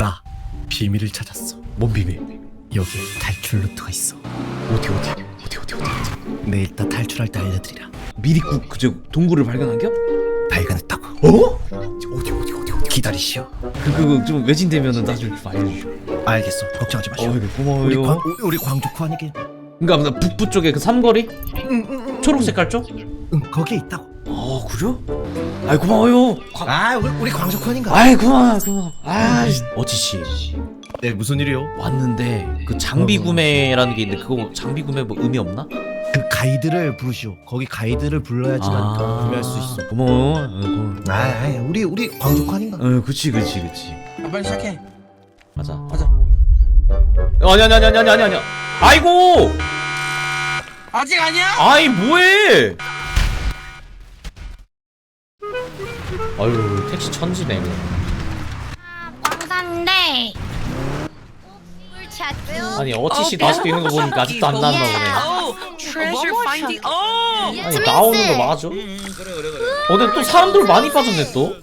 나 비밀을 찾았어. 뭔 비밀? 여기 탈출 루트가 있어. 어디 어디 어디 어디 어디 내 이따 탈출할 때 알려드리라. 미리 구, 그저 동굴을 발견한겨? 발견했다고. 어? 어디 어디 어디 어디 기다리시오. 그 그거 좀 외진되면은 나중에 좀 알려줘. 알겠어. 걱정하지 마시오. 어이구 고마워요. 우리 광 우리, 광주코 아니게. 그러니까 북부 쪽에 그 삼거리 응응응. 초록 색깔 쪽? 응 거기에 있다고. 아 그래? 아이 고마워요. 광... 아 우리 우리 아닌가? 아이 고마워 고마워. 아 어지 씨네 무슨 일이요? 왔는데 그 장비 어. 구매라는 게 있는데 그거 장비 구매 뭐 의미 없나? 그 가이드를 부르시오. 거기 가이드를 불러야지만 구매할 수 있어. 고마워. 어, 고마워. 아, 아이, 우리 우리 아닌가? 어 그치 그치 그치. 아, 빨리 시작해. 맞아 맞아. 아니 아니 아니 아니 아니 아니. 아이고. 아직 아니야? 아이 뭐해? 아유 택시 천지네. 꿀찾기 아니 어찌 씨 아직도 있는 거 보니까 아직도 안 나왔나 보네. 어, treasure finding. 어. 아니 나오는 거 맞아? 음, 그래 그래 그래. 어 근데 또 사람들 많이 빠졌네 또.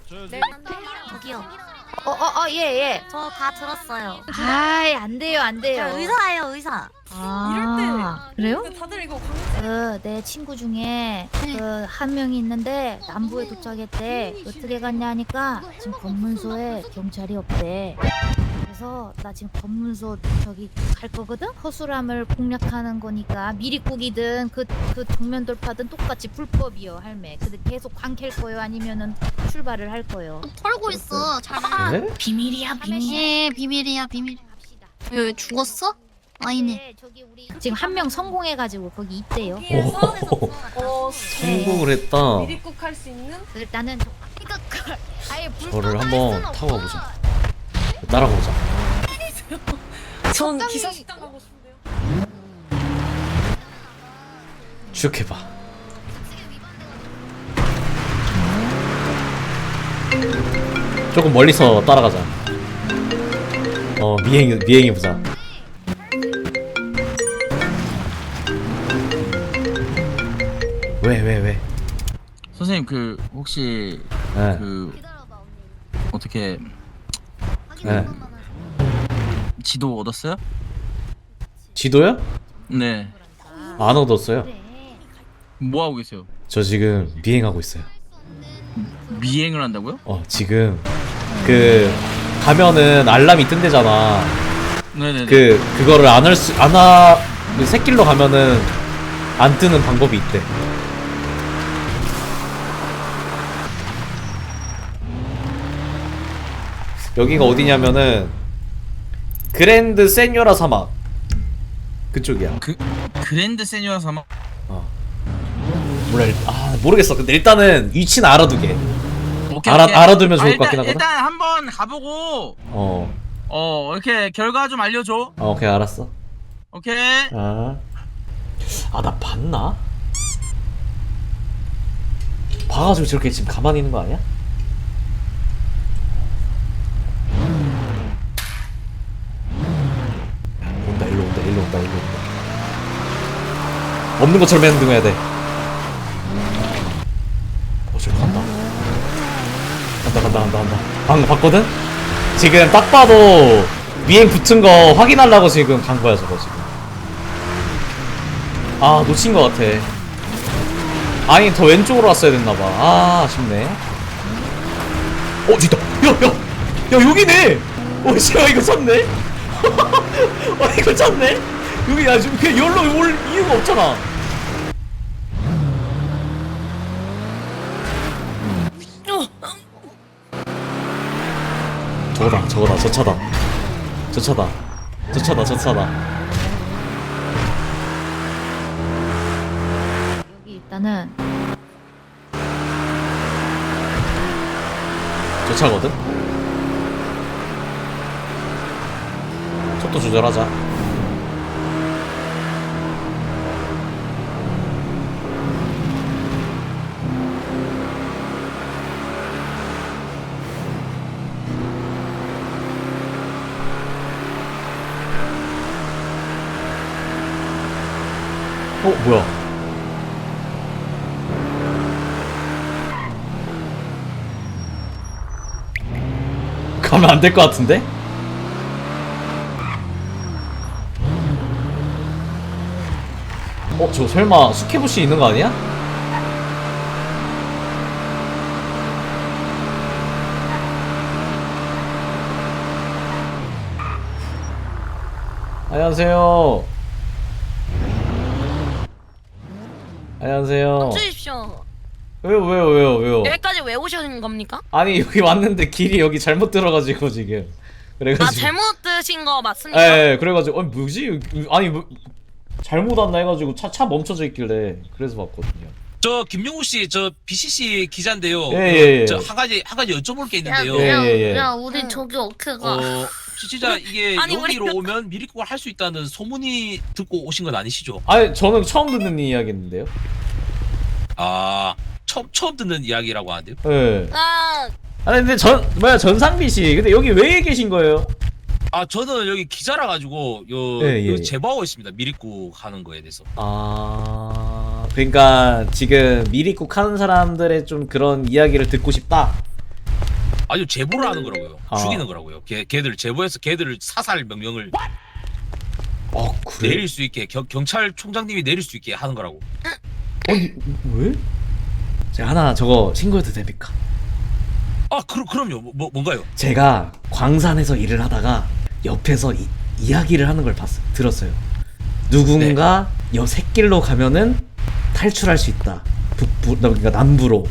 저기요 어어 어 예 예 저 다 들었어요 아이 안 돼요 안 돼요. 저 의사예요 의사 아 그래요? 다들 이거 그내 친구 중에 그 한 명이 있는데 남부에 도착했대. 어떻게 갔냐 하니까 지금 검문소에 경찰이 없대. 그래서 나 지금 검문소 저기 갈 거거든. 허술함을 공략하는 거니까 미리 꾸기든 그 그 정면 돌파든 똑같이 불법이요 할매. 근데 계속 광캘 거요 아니면은 출발을 할 거요. 털고 있어 잘 봐. 그래? 비밀이야 비밀. 예 비밀이야 비밀 갑시다. 왜 죽었어? 아니네 네, 저기 우리 지금 한 명 성공해가지고 거기 있대요. 오, 어 성공을 했다. 미리국 할 수 있는 그 나는 저- 이거 그- 아예 저를 한번 순 타고. 가보자. 따라가보자. 전 적당히- 기사 식당 가고 싶은데요. 추격해봐. 조금 멀리서 따라가자. 어 미행 미행해 보자. 왜 왜 왜? 선생님 그 혹시 네. 그 어떻게 네. 지도 얻었어요? 지도요? 네. 안 얻었어요. 뭐 하고 계세요? 저 지금 미행하고 있어요. 미행을 한다고요? 어 지금 그 가면은 알람이 뜬대잖아. 네네네. 그 그거를 안 할 수 안하 그 새길로 가면은 안 뜨는 방법이 있대. 여기가 어디냐면은 그랜드 세뇨라 사막 그쪽이야. 그 그랜드 세니어 사막. 몰라 일- 아 모르겠어. 근데 일단은 위치는 알아두게. 오케이, 알아- 오케이. 알아두면 좋을 아, 것 같긴 일단, 하거든? 일단 한번 가보고 어, 어 이렇게 결과 좀 알려줘. 어 오케이 알았어. 오케이. 아, 아 나 봤나? 봐가지고 저렇게 지금 가만히 있는 거 아니야? 온다 일로 온다 일로 온다 일로 온다 없는 것처럼 행동해야 돼. 어 저기 간다. 간다 간다 간다 간다. 방금 봤거든? 지금 딱 봐도 미행 붙은 거 확인하려고 지금 간 거야 저거 지금. 아 놓친 것 같아 아니 더 왼쪽으로 왔어야 됐나봐 아 아쉽네 어 있다 야야 야 여기네 어 씨야 이거 찾네 어 이거 찾네? 여기 야 지금 그냥 열로 올 이유가 없잖아. 저거다 저거다 저 차다. 저 차다. 저 차다 저 차다. 여기 일단은 저 차거든? 속도 조절하자. 어, 뭐야? 가면 안 될 것 같은데? 어, 저 설마 스케브시 있는 거 아니야? 안녕하세요. 안녕하세요. 주십시오. 왜요, 왜요, 왜요, 왜요? 여기까지 왜 오신 겁니까? 아니 여기 왔는데 길이 여기 잘못 들어가지고 지금. 그래가지고. 아 잘못 드신 거 맞습니까? 예, 예, 그래가지고 아니 뭐지? 아니 뭐, 잘못 왔나 해가지고 차 차 멈춰져 있길래 그래서 왔거든요. 저 김용우 씨, 저 BCC 기자인데요. 예, 예, 예. 저 한 가지 한 가지 여쭤볼 게 야, 있는데요. 예, 야, 예, 예. 야, 우리 저기 어케가. 어, 진짜 이게 아니, 우리 여기로 오면 미리국을 할 수 있다는 소문이 듣고 오신 건 아니시죠? 아니 저는 처음 듣는 이야기인데요. 아, 처음 처음 듣는 이야기라고 하는데요. 예. 아 아니 근데 전 뭐야 전상비 씨, 근데 여기 왜 계신 거예요? 아, 저는 여기 기자라 가지고 요, 예, 예, 요 예. 제보하고 있습니다. 미리국 하는 거에 대해서. 아, 그러니까 지금 미리국 하는 사람들의 좀 그런 이야기를 듣고 싶다. 아주 제보를 하는 거라고요. 아. 죽이는 거라고요. 걔 걔들 제보해서 걔들을 사살 명령을 어 그래? 내릴 수 있게 경, 경찰총장님이 내릴 수 있게 하는 거라고. 아니 왜? 제가 하나 저거 신고해도 됩니까? 아, 그럼 그럼요. 뭐, 뭐 뭔가요? 제가 광산에서 일을 하다가 옆에서 이, 이야기를 하는 걸 봤어 들었어요. 누군가 여 새길로 가면은 탈출할 수 있다. 북부 그러니까 남부로.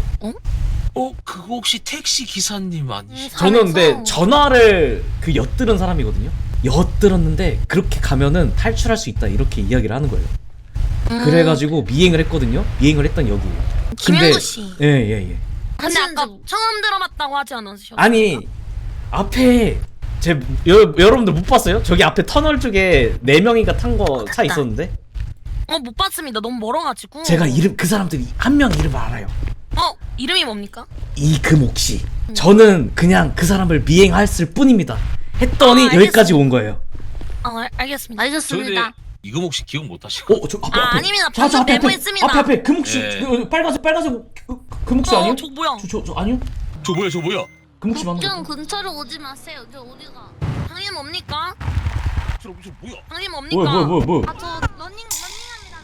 어, 그거 혹시 택시 기사님 아니시? 저는 근데 전화를 그 엿들은 사람이거든요. 엿들었는데 그렇게 가면은 탈출할 수 있다 이렇게 이야기를 하는 거예요. 그래가지고 미행을 했거든요. 미행을 했던 여기예요. 김현우 씨. 예예 예. 근데 아까 처음 들어봤다고 하지 않으셨어요? 아니 앞에 제 여, 여러분들 못 봤어요? 저기 앞에 터널 쪽에 네 명이가 탄 거 차 있었는데 어 못 봤습니다. 너무 멀어가지고. 제가 이름 그 사람들이 한 명 이름을 알아요. 어 이름이 뭡니까? 이금옥 씨. 저는 그냥 그 사람을 미행했을 뿐입니다. 했더니 아, 여기까지 온 거예요. 아 알, 알겠습니다. 알겠습니다. 이거 혹시 기억 못 하시고? 어, 저 앞에 아, 앞에. 아닙니다. 저, 저 방금 앞에 앞에 메모했습니다. 앞에 앞에 금옥 씨. 예. 그, 빨간색 빨간색 그, 금옥 씨 어, 아니요? 저 뭐야? 저, 저, 저 아니요? 저 뭐야, 저 뭐야? 금옥 씨 맞는 국경 거. 근처로 오지 마세요. 여기 어디가? 당신 뭡니까? 저, 저 뭐야? 당신 뭡니까? 뭐야 뭐야 뭐야 뭐야. 아, 저 러닝 러닝합니다.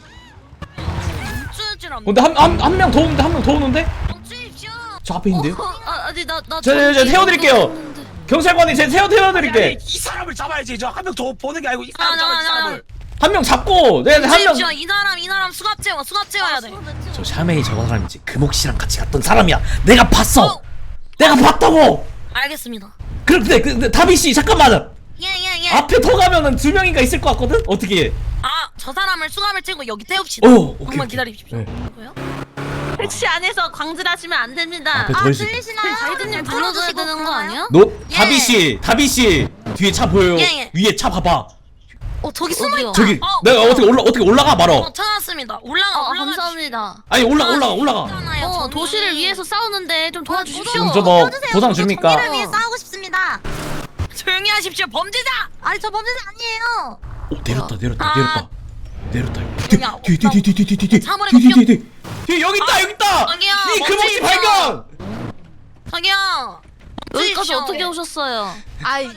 멈추질 않네. 근데 한한한 명 더 오는데 한 명 더 오는데? 멈추십시오. 저 앞에 있는데요? 어, 아, 아니 나나 저, 저, 저 태워드릴게요. 경찰관이 제 태워 태워드릴게. 이 사람을 잡아야지. 저 한 명 더 보는 게 아니고 이 사람 아, 잡아, 이 사람을. 한 명 잡고 네, 한 명. 이 사람 이 사람 수갑 채워 수갑 채워야 돼. 저 샤메이 저거 사람이지. 금옥 씨랑 같이 갔던 사람이야. 내가 봤어. 어. 내가 봤다고. 알겠습니다. 그런데 근데 다비 씨 잠깐만. 예예 예. 앞에 더 가면은 두 명인가 있을 것 같거든. 어떻게 해? 아, 저 사람을 수갑을 채고 여기 태웁시다. 오, 오케이, 오케이. 기다리십시오. 네. 뭐요? 택시 안에서 광질하시면 안 됩니다. 앞에 더 있을. 들리시나요? 가이드님 불러줘야 되는 거 아니야? 노 예. 다비 씨, 다비 씨 뒤에 차 보여요. 예, 예. 위에 차 봐봐. 어 저기 숨어 있다. 저기 어, 내가 어. 어떻게 올라 어떻게 올라가 말어. 어, 찾았습니다. 올라가 어, 올라가. 감사합니다. 아니 올라 올라가 올라가. 있잖아요, 어 저는. 도시를 위해서 싸우는데 좀 도와주십시오. 지금 저뭐 보상 줍니까? 정의를 위해 싸우고 싶습니다. 조용히 하십시오. 범죄자. 아니 저 범죄자 아니에요. 오 내렸다 내렸다 아. 내렸다 내렸다. 뒤에 뒤에 여기 있다 여기 있다. 저기요, 이 금옥 씨 멈추십시오. 발견. 저기요. 여기까지. 어떻게 오셨어요? 아이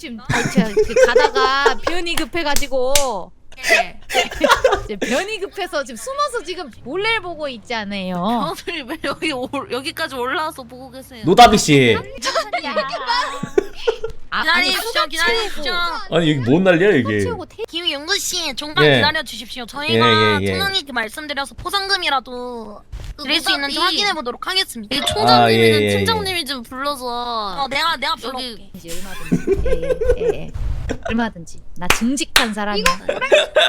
지? 지금 제가 이렇게 가다가 변이 급해가지고 예. 이제 변이 급해서 지금 숨어서 지금 몰래 보고 있잖아요. 저들이 왜 여기 올, 여기까지 올라와서 보고 계세요? 노다비 씨. 아, 기다리십시오. 수갑 기다리십시오. 채우고 아니 여기 뭔 난리야 이게. 채우고 태... 김용구 씨, 잠깐 예. 기다려 주십시오. 저희가 예, 예, 예. 총장님께 말씀드려서 포상금이라도 드릴 수 있는지 확인해 보도록 하겠습니다. 이 아, 총장님이든 예, 예, 예. 팀장님이 좀 불러서 어, 내가 내가 여기 불러올게. 이제 얼마든지 예, 예, 예. 얼마든지 나 정직한 사람이야.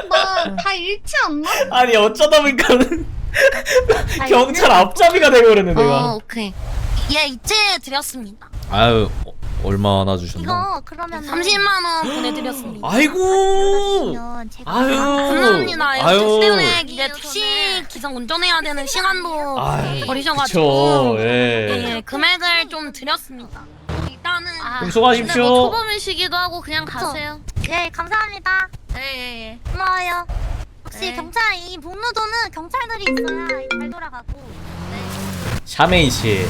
뭐다 잃지 않나? 아니 어쩌다 보니까는 다 경찰 앞잡이가 되버렸네 어 오케이 예, 이체 드렸습니다. 아유 어, 얼마나 주셨나? 이거 그러면 30만 원 보내드렸습니다. 아이고. 아유. 감사합니다. 아유. 때문에 이제 택시 기사 운전해야 되는 시간도 아유, 버리셔가지고 그쵸. 예. 예, 금액을 좀 드렸습니다. 일단은 아, 그럼 수고하십시오. 뭐 초범이시기도 하고 그냥 가세요 예, 감사합니다. 예예예 고마워요. 역시 네. 경찰 이 복로도는 경찰들이 있어야 잘 돌아가고. 샤메인 씨.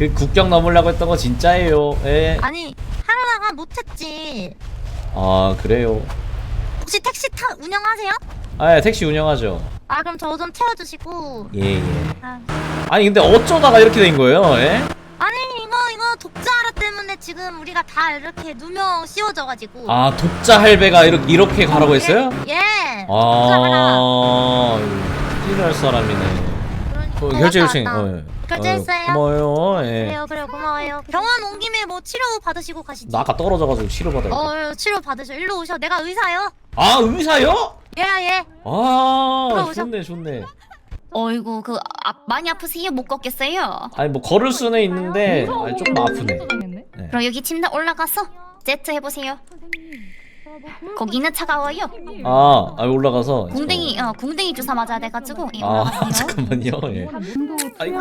예. 그 국경 넘으려고 했던 거 진짜예요. 예. 아니 하려다가 못했지. 아 그래요. 혹시 택시 타 운영하세요? 아 예, 택시 운영하죠 아 그럼 저좀 태워주시고. 예예 아. 아니 근데 어쩌다가 이렇게 된 거예요 예? 아니 이거 이거 독자라 때문에 지금 우리가 다 이렇게 누명 씌워져가지고. 아 독자 할배가 이렇게, 이렇게 가라고 했어요? 예. 독자라. 아 큰일 날 사람이네 어, 결제 요청 어, 예. 결제했어요? 어, 고마워요 예. 그래요 그래요 고마워요. 병원 온 김에 뭐 치료 받으시고 가시지. 나 아까 떨어져가지고 치료받아야 돼. 어 치료 받으셔. 일로 오셔. 내가 의사요. 아 의사요? 예 예. 아 들어오셔. 좋네 좋네 어이구 그 아, 많이 아프세요? 못 걷겠어요? 아니 뭐 걸을 수는 있는데 아니, 조금 아프네 네. 그럼 여기 침대 올라가서 제트 해보세요. 거기는 차가워요. 아, 아 올라가서 궁뎅이 어 궁뎅이 주사 맞아야 돼가지고 예, 아 올라가세요. 잠깐만요 예. 아이고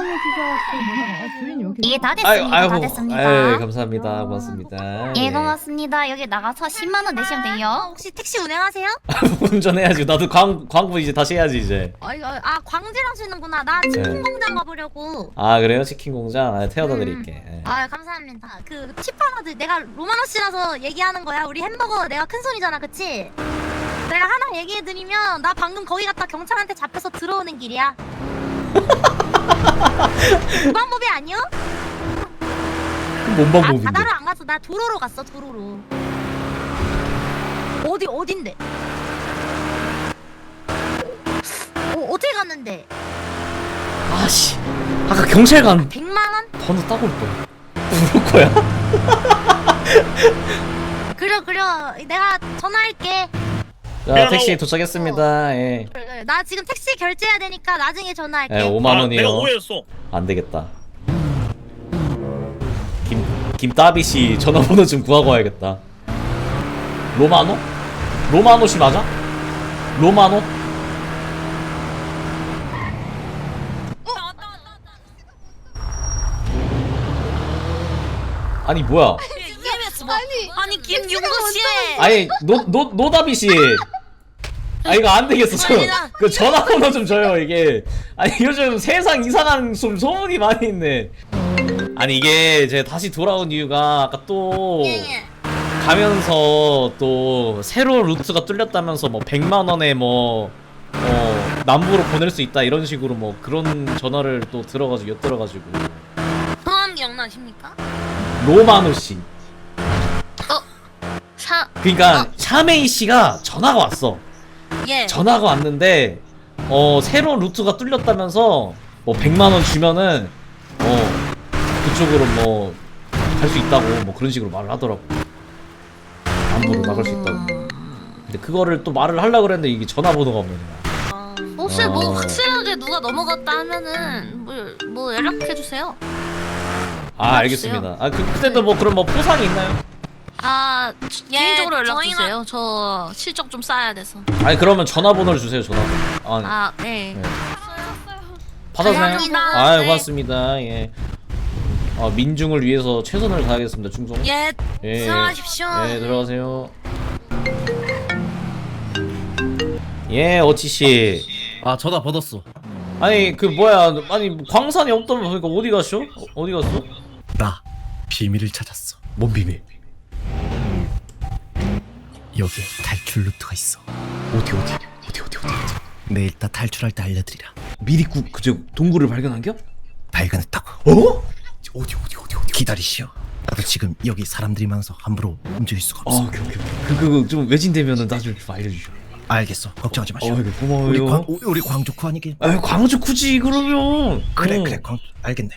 이게 다 됐습니다. 다 됐습니다. 아유 감사합니다 고맙습니다 예 고맙습니다. 여기 나가서 10만 원 내시면 돼요. 혹시 택시 운행하세요? 운전해야지 나도 광 광고 이제 다시 해야지 이제 아, 이거, 아 광질 하시는구나. 나 네. 치킨 공장 가보려고. 아 그래요 치킨 공장 아, 태워다 드릴게 예. 아 감사합니다. 그 팁하나들 내가 로마노 씨라서 얘기하는 거야. 우리 햄버거 내가 큰 손이잖아, 그치? 내가 하나 얘기해드리면 나 방금 거기 갔다 경찰한테 잡혀서 들어오는 길이야. 그 방법이 아니요? 뭔아 방법인데 바다로 안 갔어. 나 도로로 갔어, 도로로. 어디 어딘데? 어 어떻게 갔는데? 아씨 아까 경찰관 100만 원? 번호 따고 올 거야 부를 거야? 그래 그래. 내가 전화할게. 자 택시 도착했습니다 예. 그래, 그래. 나 지금 택시 결제해야 되니까 나중에 전화할게. 예 5만 아, 원이요 내가 오해했어. 안 되겠다. 김 김따비 씨 전화번호 좀 구하고 와야겠다. 로마노? 로마노 씨 맞아? 로마노? 아니 뭐야? 뭐 아니 김윤구 씨 아니 노노 노다비 씨. 아 이거 안 되겠어. 저, 그 전화번호 좀 줘요 이게. 아니 요즘 세상 이상한 좀 소문이 많이 있네. 아니 이게 제가 다시 돌아온 이유가 아까 또 가면서 또 새로운 루트가 뚫렸다면서 뭐 100만 원에 뭐 어, 남부로 보낼 수 있다 이런 식으로 뭐 그런 전화를 또 들어가지고 엿들어가지고 성함 기억나십니까? 로마노 씨. 사 그러니까 샤메이 씨가 전화가 왔어. 예 전화가 왔는데 어 새로운 루트가 뚫렸다면서 뭐 100만 원 주면은 어 그쪽으로 뭐 갈 수 있다고 뭐 그런 식으로 말을 하더라고. 남부로 나갈 수 있다고. 근데 그거를 또 말을 하려고 그랬는데 이게 전화번호가 없는 거야. 혹시 어. 뭐 확실하게 누가 넘어갔다 하면은 뭐, 뭐 연락해 주세요. 아 알겠습니다. 아 그, 그때도 뭐 그런 뭐 포상이 있나요? 아 예, 개인적으로 연락 저희가- 주세요. 저 실적 좀 쌓아야 돼서. 아니 그러면 전화번호를 주세요 전화번호. 아 아 네. 네. 받아주세요. 감사합니다. 아 네. 고맙습니다. 예. 아 민중을 위해서 최선을 다하겠습니다 충성. 예 예. 수고하십시오 예, 들어가세요. 예, 어치 씨. 아 전화 받았어. 아니 그 뭐야? 아니 뭐 광산이 없다면 그러니까 어디 갔어? 어, 어디 갔어? 나 비밀을 찾았어. 뭔 비밀? 여기에 탈출 루트가 있어. 어디 어디 어디 어디 어디? 내일 다 탈출할 때 알려드리라. 미리 구 그저 동굴을 발견한겨? 발견했다고. 어? 어디 어디 어디 어디? 기다리시오. 나도 지금 여기 사람들이 많아서 함부로 움직일 수가 없어. 아, 오케이 오케이. 오케이. 그 그거 좀 외진되면은 나중에 좀 알려주죠. 알겠어. 걱정하지 마시오. 어, 이거 고마워요. 우리 광 우- 우리 광주쿠 아니게. 아, 광주 굳이 그러면. 그래 어. 그래 광 알겠네.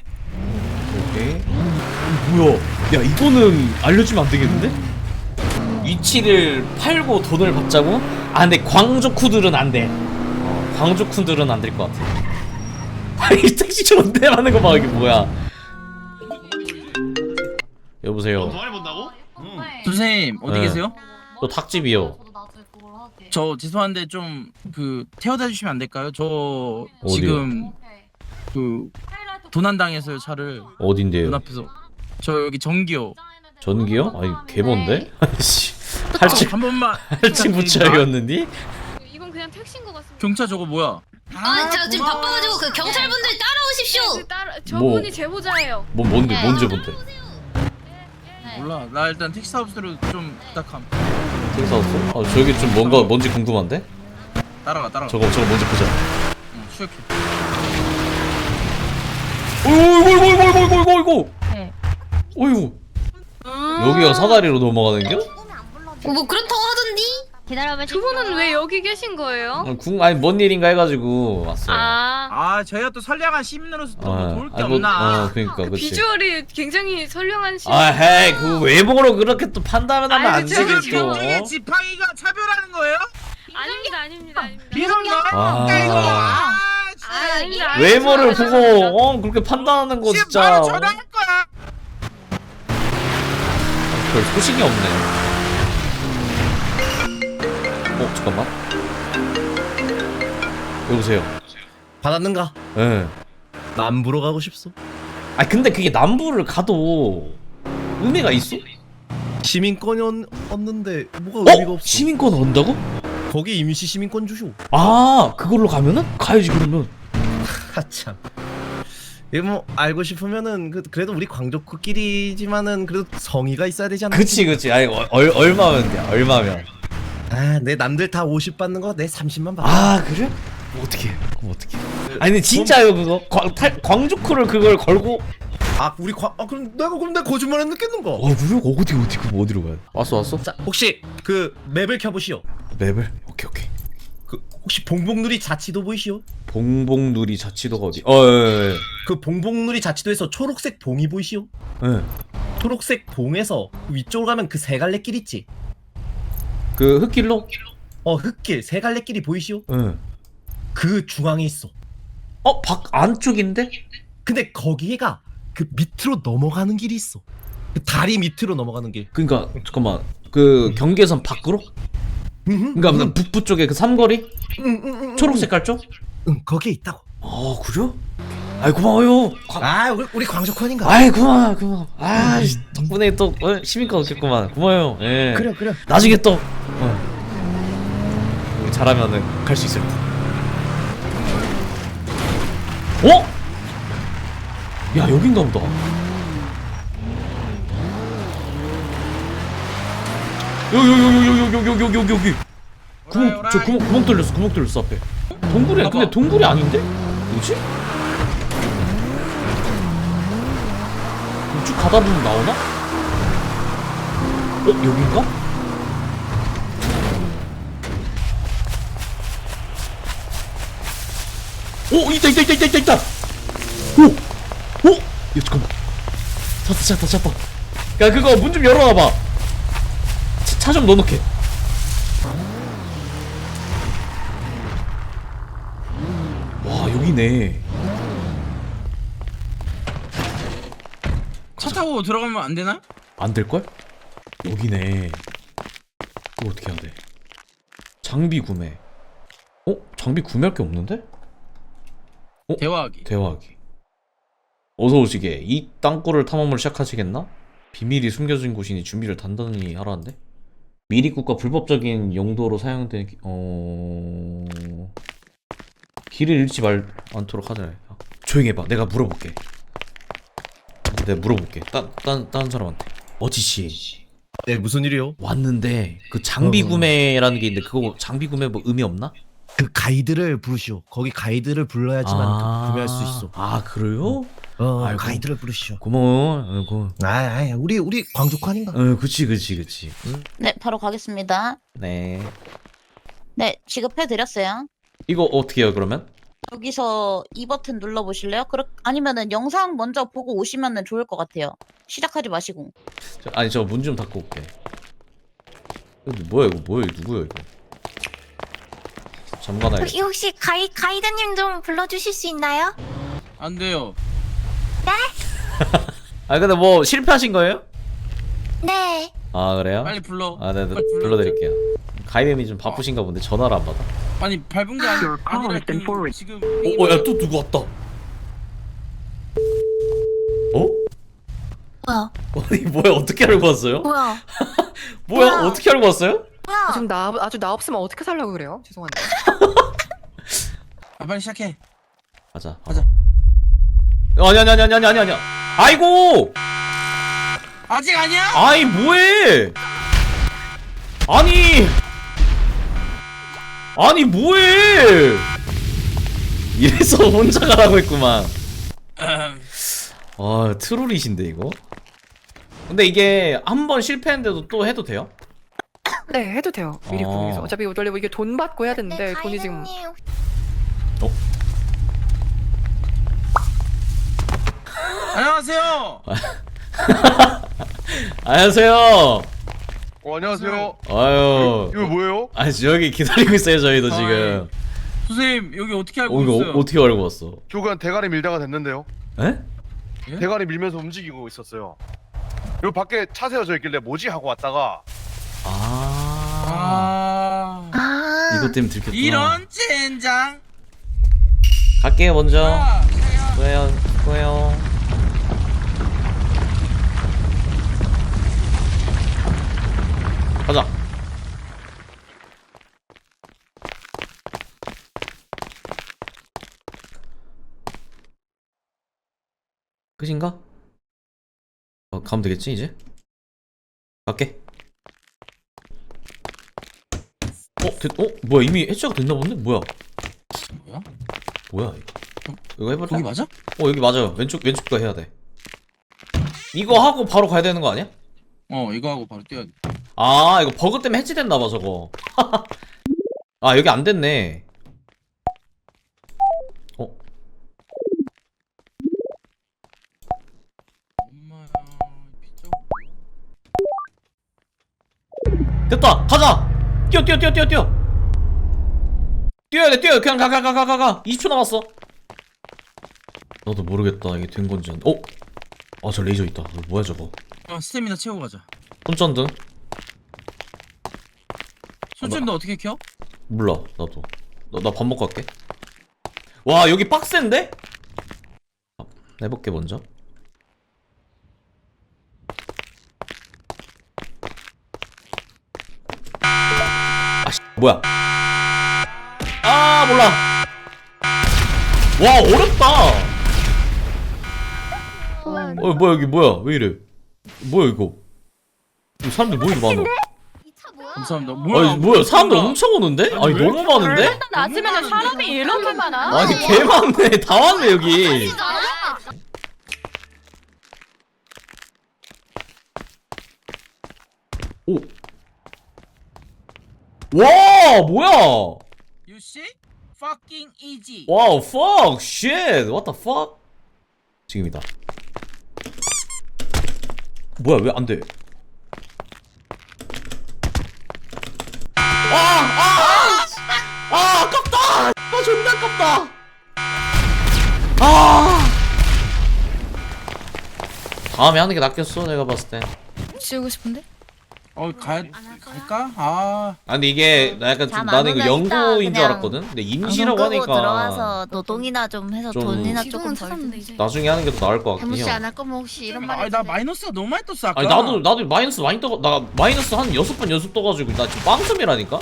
오케이. 뭐야? 야 이거는 알려주면 안 되겠는데? 위치를 팔고 돈을 받자고? 아 근데 광주 쿠들은 안 돼. 어, 광주 쿠들은 안 될 것 같아. 아이 택시 존대 하는 거봐 이게 뭐야? 여보세요. 많이 본다고? 선생님 어디 네. 계세요? 저 닭집이요. 저 죄송한데 좀 그 태워다 주시면 안 될까요? 저 어디요? 지금 그 도난당했어요 차를 어딘데요? 눈앞에서 저 여기 정기요 전기요? 아니 개본데? 아이씨 할증 한 번만 할증 붙여야겠는데? 이건 그냥 택시인 것 같습니다. 경차 저거 뭐야 아, 저 지금 바빠가지고 그 경찰분들 따라오십시오. 그 따라 뭐. 저분이 제보자예요. 뭐 뭔데 뭔지 뭔데? 몰라 나 일단 택시 사업소로 좀 부탁함 택사 없어? 아 저기 좀 뭔가 뭔지 궁금한데? 따라가 따라가. 저거 저거 먼저 보자 응, 수역해. 어이구 어이구 어이구 어이구 어이구 어이구 네. 어이구 여기가 사다리로 넘어가는 겨? 어, 뭐 그렇다고 하던디? 기다려봐. 두 분은 왜 여기 계신 거예요? 어, 궁 아니 뭔 일인가 해가지고 왔어요 아, 아 저희가 또 선량한 시민으로서 또 아, 도울 게 아니, 뭐, 없나? 어 그니까 그 그치 비주얼이 굉장히 선량한 시. 아 헤이 그 외모로 그렇게 또 판단하면 아유, 안 되겠죠 지금 중에 지팡이가 차별하는 거예요? 아닙니다, 아닙니다, 아닙니다. 비성경? 아. 아, 아, 아닙니다. 외모를 아닙니다. 보고 어 그렇게 판단하는 거 지금 진짜 바로 어, 전화할 거야. 별 소식이 없네 어 잠깐만 여보세요 받았는가? 예 남부로 가고 싶소. 아 근데 그게 남부를 가도 의미가 있어? 시민권이 없- 없는데 뭐가 어? 의미가 없어. 시민권 온다고? 거기 임시 시민권 주쇼. 아 그걸로 가면은? 가야지 그러면 하참. 이거 뭐 알고 싶으면은 그, 그래도 우리 광족구끼리지만은 그래도 성의가 있어야 되지 않나? 그치 그치 아니 얼, 얼- 얼마면 돼 얼마면 아, 내 남들 다 50 받는 거 내 30만 받아. 아 그래? 뭐 어떻게 그럼 어떻게 아니 근데 진짜요 그거 광, 탈, 광주크를 그걸 걸고 아, 우리 광, 아 그럼 내가 그럼 내가 거짓말을 느꼈는가? 어 그래? 어디 어디 그럼 어디로 가야 돼? 왔어 왔어? 자, 혹시 그 맵을 켜보시오. 맵을? 오케이 오케이 그 혹시 봉봉누리 자치도 보이시오? 봉봉 누리 자치도가 어디? 어 예 예 그 봉봉누리 자치도에서 초록색 봉이 보이시오? 예. 초록색 봉에서 위쪽으로 가면 그 세 갈래 길 있지? 그 흙길로? 어 흙길 세 갈래 길이 보이시오? 예. 그 중앙에 있어. 어? 밖 안쪽인데? 근데 거기가 그 밑으로 넘어가는 길이 있어. 그 다리 밑으로 넘어가는 길. 그니까 잠깐만 그 경계선 밖으로? 응, 그니까 응, 러 북부 쪽에 그 삼거리? 응, 응, 응, 초록 색깔 쪽? 응, 거기에 있다고. 아 그래? 아이 고마워요 광- 아, 우리, 우리 광족환인가? 아이 고마워 고마워 아 씨, 덕분에 또 어, 시민권 얻겠구만 고마워요 예 그래, 그래. 나중에 또 어. 우리 잘하면은 갈 수 있을 듯 어? 야 여긴가 보다 여기 여기 여기 여기 여기 여기 여기 여기 구멍 저 구멍 구멍 뚫렸어 구멍 뚫렸어 앞에 동굴이 야 근데 동굴이 아닌데? 뭐지? 쭉 가다 보면 나오나? 어 여긴가? 오 있다 있다 있다 있다 있다 있다 오! 오! 야 잠깐만 찾다 찾다 찾다 야 그거 문 좀 열어놔봐 차 좀 넣어놓게 와 여기네 차 타고 들어가면 안 되나? 안 될걸? 여기네 그거 어떻게 해야 돼 장비 구매 어? 장비 구매할 게 없는데? 대화하기. 대화하기 어서 오시게 이 땅굴을 탐험을 시작하시겠나? 비밀이 숨겨진 곳이니 준비를 단단히 하라는데? 미리국과 불법적인 용도로 사용된 기- 어... 길을 잃지 말 않도록 하자 조용히 해봐 내가 물어볼게 내가 물어볼게 딴, 딴, 다른 사람한테 어지씨 네, 무슨 일이요? 왔는데 그 장비 어. 구매라는 게 있는데 그거 장비 구매 뭐 의미 없나? 그 가이드를 부르시오. 거기 가이드를 불러야지만 그 구매할 수 있어. 아 그래요? 어, 아이고. 가이드를 부르시오. 고마워 어, 고마워 아, 아, 우리 우리 광족환인가? 어 그치 그치 그치 응? 네, 바로 가겠습니다. 네 네, 지급해드렸어요. 이거 어떻게 해요 그러면? 여기서 이 버튼 눌러보실래요? 그렇 아니면은 영상 먼저 보고 오시면은 좋을 것 같아요. 시작하지 마시고. 저, 아니 저 문 좀 닫고 올게 이거 뭐야 이거 뭐야 이거 누구야 이거 잠가놔야겠다 혹시 혹시 가이 가이드님 좀 불러주실 수 있나요? 안 돼요. 아 근데 뭐 실패하신 거예요? 네. 아 그래요? 빨리 불러. 아 네네 빨리 불러. 불러드릴게요 가이뱀이 좀 바쁘신가 본데 전화를 안 받아 아니 밟은 게 아니, 아니라 그 지금 어? 어야 또 누구 왔다 어? 뭐야? 아니 뭐야 어떻게 알고 왔어요? 뭐야? 뭐야 뭐야? 어떻게 알고 왔어요? 뭐야? 지금 나 아주 나 없으면 어떻게 살려고 그래요? 죄송한데. 아, 빨리 시작해. 가자 가자. 아니 아니 아니 아니 아니 아니 아이고 아직 아니야? 아이 뭐해 아니 아니 뭐해 이래서 혼자 가라고 했구만 아 트롤이신데 이거 근데 이게 한 번 실패했는데도 또 해도 돼요? 네 해도 돼요. 미리 어. 구매해서. 어차피 원래 이게 돈 받고 해야 되는데 돈이 지금 안녕하세요. 안녕하세요 어, 안녕하세요. 아유 이거 뭐예요? 아 여기 기다리고 있어요 저희도 지금 선생님 여기 어떻게 알고 어 이거 있어요? 어, 어떻게 알고 왔어 저 그냥 대가리 밀다가 됐는데요. 에? 예? 대가리 밀면서 움직이고 있었어요. 여기 밖에 차 세워져 있길래 뭐지 하고 왔다가 아, 아 아. 이것 때문에 들켰구나 이런 젠장. 갈게요 먼저 아, 수고해요 수고해요 가자 끝인가? 어, 가면 되겠지 이제? 갈게 어? 됐.. 어? 뭐야 이미 해체가 됐나 본데? 뭐야 뭐야? 뭐야 이거 이거 해볼까? 거기 맞아? 어 여기 맞아요 왼쪽 왼쪽 거 해야 돼 이거 하고 바로 가야 되는 거 아니야? 어 이거 하고 바로 뛰어. 아 이거 버그 때문에 해체됐나 봐 저거 아 여기 안 됐네 어? 엄마야. 됐다 가자 뛰어 뛰어 뛰어 뛰어 뛰어. 뛰어야 돼 뛰어. 그냥 가 가 가 가 가가. 20초 남았어. 나도 모르겠다. 이게 된 건지 안- 어? 아 저 레이저 있다. 이거 뭐야 저거? 어, 스태미나 채우고 가자. 손전등? 손님도 어떻게 켜? 몰라 나도. 나 밥 먹고 갈게. 와 여기 빡센데? 아, 해볼게 먼저 뭐야 아 몰라 와 어렵다 어 뭐야 여기 뭐야 왜 이래 뭐야 이거 이거 사람들 뭐 이리 많아 감사합니다. 뭐야? 아니 뭐야 사람들? 엄청 오는데? 아니 왜 너무 많은데? 낮으면 사람이 이렇게 많아? 아니 개 많네 다 왔네 여기 오. 와 뭐야? You see? Fucking easy. 와우 fuck shit what the fuck? 지금이다. 뭐야 왜 안돼? 아아아! 아, 아깝다! 아 존나 아깝다! 아! 다음에 하는 게 낫겠어 내가 봤을 땐. 지우고 싶은데? 어 가, 갈까? 아 아 근데 이게 나 약간 좀 잠안 나는 이거 오면 이따 연구인 줄 그냥 알았거든 근데 임시라고 끄고 하니까 들어와서 노동이나 좀 해서 좀- 돈이나 지금은 조금 찾았는데 벌. 이제. 나중에 하는 게 더 나을 것 같긴 해요 할 거면 혹시 이런 말 아니 나 마이너스가 너무 많이 떴어 아까. 아니 나도 나도 마이너스 많이 떠. 나 마이너스 한 여섯 번 연속 떠가지고 나 지금 빵점이라니까.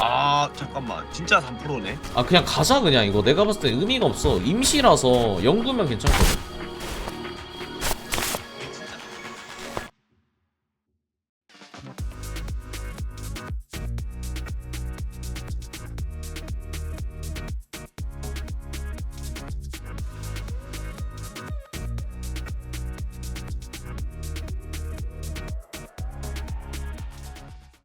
아 잠깐만 진짜 3%네 아 그냥 가자 그냥 이거 내가 봤을 때 의미가 없어. 임시라서 연구면 괜찮거든.